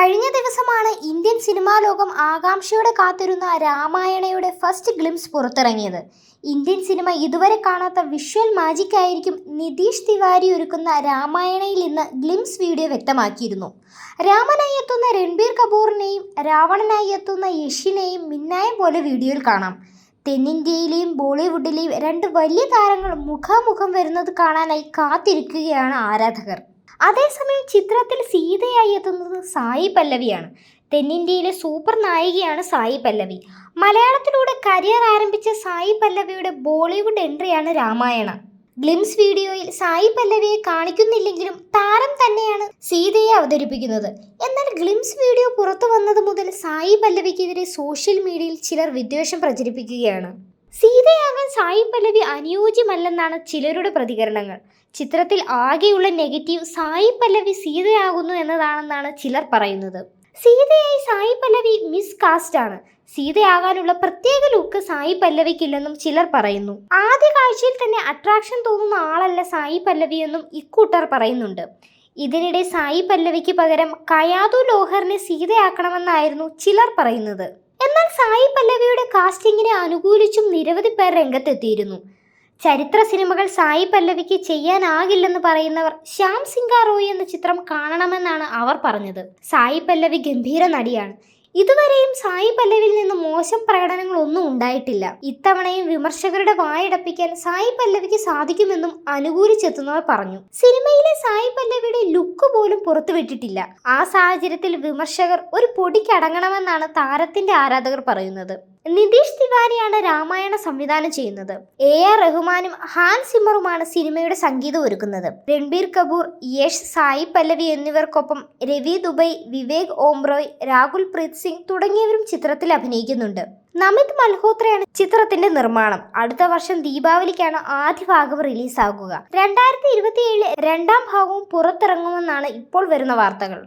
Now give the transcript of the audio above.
കഴിഞ്ഞ ദിവസമാണ് Indian cinema ലോകം ആകാംക്ഷയോടെ കാത്തിരുന്ന രാമായണയുടെ ഫസ്റ്റ് ഗ്ലിംസ് പുറത്തിറങ്ങിയത്. ഇന്ത്യൻ സിനിമ ഇതുവരെ കാണാത്ത വിഷ്വൽ മാജിക് ആയിരിക്കും നിതീഷ് തിവാരി ഒരുക്കുന്ന രാമായണയിൽ ഇന്ന് ഗ്ലിംസ് വീഡിയോ വ്യക്തമാക്കിയിരുന്നു. രാമനായി എത്തുന്ന രൺബീർ കപൂറിനെയും രാവണനായി എത്തുന്ന യഷിനെയും മിന്നായം പോലെ വീഡിയോയിൽ കാണാം. തെന്നിന്ത്യയിലെയും ബോളിവുഡിലെയും രണ്ട് വലിയ താരങ്ങൾ മുഖാമുഖം വരുന്നത് കാണാനായി കാത്തിരിക്കുകയാണ് ആരാധകർ. അതേസമയം ചിത്രത്തിൽ സീതയായി എത്തുന്നത് സായി പല്ലവിയാണ്. തെന്നിന്ത്യയിലെ സൂപ്പർ നായികയാണ് സായി പല്ലവി. മലയാളത്തിലൂടെ കരിയർ ആരംഭിച്ച സായി പല്ലവിയുടെ ബോളിവുഡ് എൻട്രിയാണ് രാമായണ. ഗ്ലിംസ് വീഡിയോയിൽ സായി പല്ലവിയെ കാണിക്കുന്നില്ലെങ്കിലും താരം തന്നെയാണ് സീതയെ അവതരിപ്പിക്കുന്നത്. എന്നാൽ ഗ്ലിംസ് വീഡിയോ പുറത്തു വന്നത് മുതൽ സായി പല്ലവിക്കെതിരെ സോഷ്യൽ മീഡിയയിൽ ചിലർ വിദ്വേഷം പ്രചരിപ്പിക്കുകയാണ്. സീതയാകാൻ സായി പല്ലവി അനുയോജ്യമല്ലെന്നാണ് ചിലരുടെ പ്രതികരണങ്ങൾ. ചിത്രത്തിൽ ആകെയുള്ള നെഗറ്റീവ് സായി പല്ലവി സീതയാകുന്നു എന്നതാണെന്നാണ് ചിലർ പറയുന്നത്. സീതയായി സായി പല്ലവി മിസ് കാസ്റ്റ് ആണ്. സീതയാകാനുള്ള പ്രത്യേക ലുക്ക് സായി പല്ലവിക്കില്ലെന്നും ചിലർ പറയുന്നു. ആദ്യ കാഴ്ചയിൽ തന്നെ അട്രാക്ഷൻ തോന്നുന്ന ആളല്ല സായി പല്ലവി എന്നും ഇക്കൂട്ടർ പറയുന്നുണ്ട്. ഇതിനിടെ സായി പല്ലവിക്ക് പകരം കയാതു ലോഹറിനെ സീതയാക്കണമെന്നായിരുന്നു ചിലർ പറയുന്നത്. എന്നാൽ സായി പല്ലവിയുടെ കാസ്റ്റിങ്ങിനെ അനുകൂലിച്ചും നിരവധി പേർ രംഗത്തെത്തിയിരുന്നു. ചരിത്ര സിനിമകൾ സായി പല്ലവിക്ക് ചെയ്യാനാകില്ലെന്ന് പറയുന്നവർ ശ്യാം സിംഗാ റോയ് എന്ന ചിത്രം കാണണമെന്നാണ് അവർ പറഞ്ഞത്. സായി പല്ലവി ഗംഭീര നടിയാണ്. ഇതുവരെയും സായി പല്ലവിൽ നിന്ന് മോശം പ്രകടനങ്ങളൊന്നും ഉണ്ടായിട്ടില്ല. ഇത്തവണയും വിമർശകരുടെ വായടപ്പിക്കാൻ സായി പല്ലവിക്ക് സാധിക്കുമെന്നും അനുകൂലിച്ചെത്തുന്നവർ പറഞ്ഞു. സിനിമയിലെ സായി പല്ലവിയുടെ ലുക്ക് പോലും പുറത്തുവിട്ടിട്ടില്ല. ആ സാഹചര്യത്തിൽ വിമർശകർ ഒരു പൊടിക്കടങ്ങണമെന്നാണ് താരത്തിന്റെ ആരാധകർ പറയുന്നത്. നിതീഷ് തിവാരിയാണ് രാമായണ സംവിധാനം ചെയ്യുന്നത്. എ. ആർ. റഹ്മാനും ഹാൻ സിമ്മറുമാണ് സിനിമയുടെ സംഗീതം ഒരുക്കുന്നത്. രൺബീർ കപൂർ യശ് സായി പല്ലവി എന്നിവർക്കൊപ്പം രവി ദുബൈ വിവേക് ഓംറോയ് രാഹുൽ പ്രീത് സിംഗ് തുടങ്ങിയവരും ചിത്രത്തിൽ അഭിനയിക്കുന്നുണ്ട്. നമിത് മൽഹോത്രയാണ് ചിത്രത്തിന്റെ നിർമ്മാണം. അടുത്ത വർഷം ദീപാവലിക്കാണ് ആദ്യ ഭാഗം റിലീസാകുക. രണ്ടായിരത്തി ഇരുപത്തിയേഴിലെ രണ്ടാം ഭാഗവും പുറത്തിറങ്ങുമെന്നാണ് ഇപ്പോൾ വരുന്ന വാർത്തകൾ.